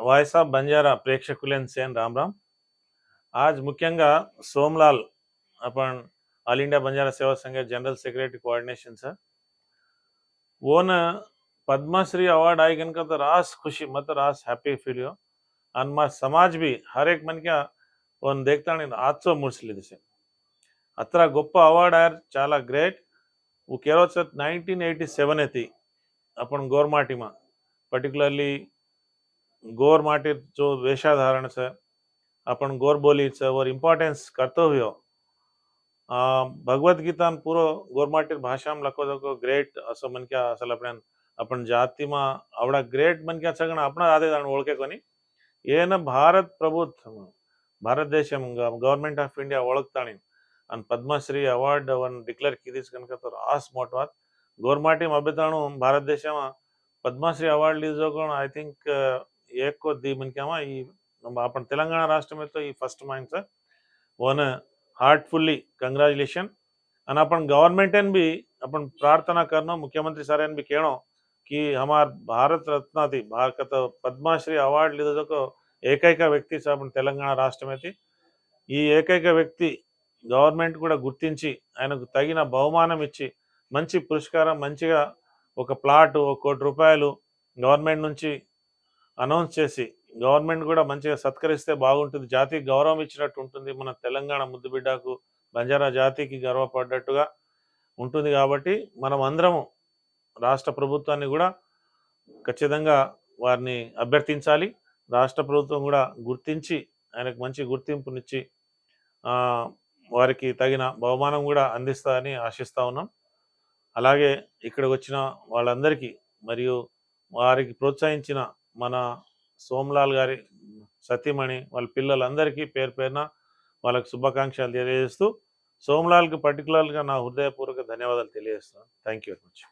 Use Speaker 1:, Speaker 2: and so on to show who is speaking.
Speaker 1: Vice of Banjara प्रेक्षक राम राम आज मुख्य सोमलाल अपन all India Banjara Seva Sangh general secretary coordination sir on Padma Shri award आई गन तो रास खुशी मत रास हैप्पी फील हो अनमा समाज भी हर एक मन क्या वन देखता नहीं आज सो मुर्सली दिसे अत्र गोप्पा अवार्ड आयर चला ग्रेट वो केरोचत 1987 सेवन थी अपन गौरमाटी मा पर्टिकुलरली ગોર માટે જો વેશાધારણ છે, આપણ ગોર બોલી છે, ઓર ઇમ્પોર્ટન્સ કર્તવ્યો ભગવદ્ ગીતાન પૂરો ગોરમાટીર ભાષામાં લખો તો ગ્રેટ અસો મન ક્યાં અસલ આપણે, આપણ જાતિમાં આવડા ગ્રેટ મન ક્યાં છગણ આપણા આદે જાણ ઓળખે કોની? એને ભારત પ્રભુત્વ ભારત દેશ એમ ગવર્મેન્ટ ઓફ ઇન્ડિયા ઓળખતાણી અને પદ્મશ્રી એવોર્ડ વન ડિક્લેર કીધી છે કనుక તો આસ મોટ વાત. ગોરમાટીમ અબેતાણું ભારત દેશમાં પદ્મશ્રી એવોર્ડ લીધો કોણ આઈ થિંક ఏకొద్ది మనకేమో ఈ అప్పుడు తెలంగాణ అయితే ఈ first mind sir own heartfully congratulation. అని అప్పుడు గవర్నమెంట్ అని బి అప్పుడు ప్రార్థన కర్ణం ముఖ్యమంత్రి సార్ అని బి कहनो కి హమార్ భారత రత్నాది భారత పద్మశ్రీ అవార్డు లీదోజకు ఏకైక వ్యక్తి సార్ अपन తెలంగాణ అయితే ఈ ఏకైక వ్యక్తి గవర్నమెంట్ కూడా గుర్తించి ఆయనకు తగిన బహుమానం ఇచ్చి మంచి పురస్కారం మంచిగా ఒక ప్లాట్ ఒక కోటి రూపాయలు గవర్నమెంట్ నుంచి అనౌన్స్ చేసి గవర్నమెంట్ కూడా మంచిగా సత్కరిస్తే బాగుంటుంది. జాతికి గౌరవం ఇచ్చినట్టు ఉంటుంది. మన తెలంగాణ ముద్దుబిడ్డకు బంజారా జాతికి గర్వపడ్డట్టుగా ఉంటుంది కాబట్టి మనం అందరము రాష్ట్ర ప్రభుత్వాన్ని కూడా ఖచ్చితంగా వారిని అభ్యర్థించాలి. రాష్ట్ర ప్రభుత్వం కూడా గుర్తించి ఆయనకు మంచి గుర్తింపునిచ్చి వారికి తగిన బహుమానం కూడా అందిస్తారని ఆశిస్తూ ఉన్నాం. అలాగే ఇక్కడికి వచ్చిన వాళ్ళందరికీ మరియు వారికి ప్రోత్సహించిన మన సోమ్లాల్ గారి సతీమణి వాళ్ళ పిల్లలందరికీ పేరు పేరున వాళ్ళకి శుభాకాంక్షలు తెలియజేస్తూ సోమ్లాల్కి పర్టికులర్గా నా హృదయపూర్వక ధన్యవాదాలు తెలియజేస్తున్నాను. Thank you very much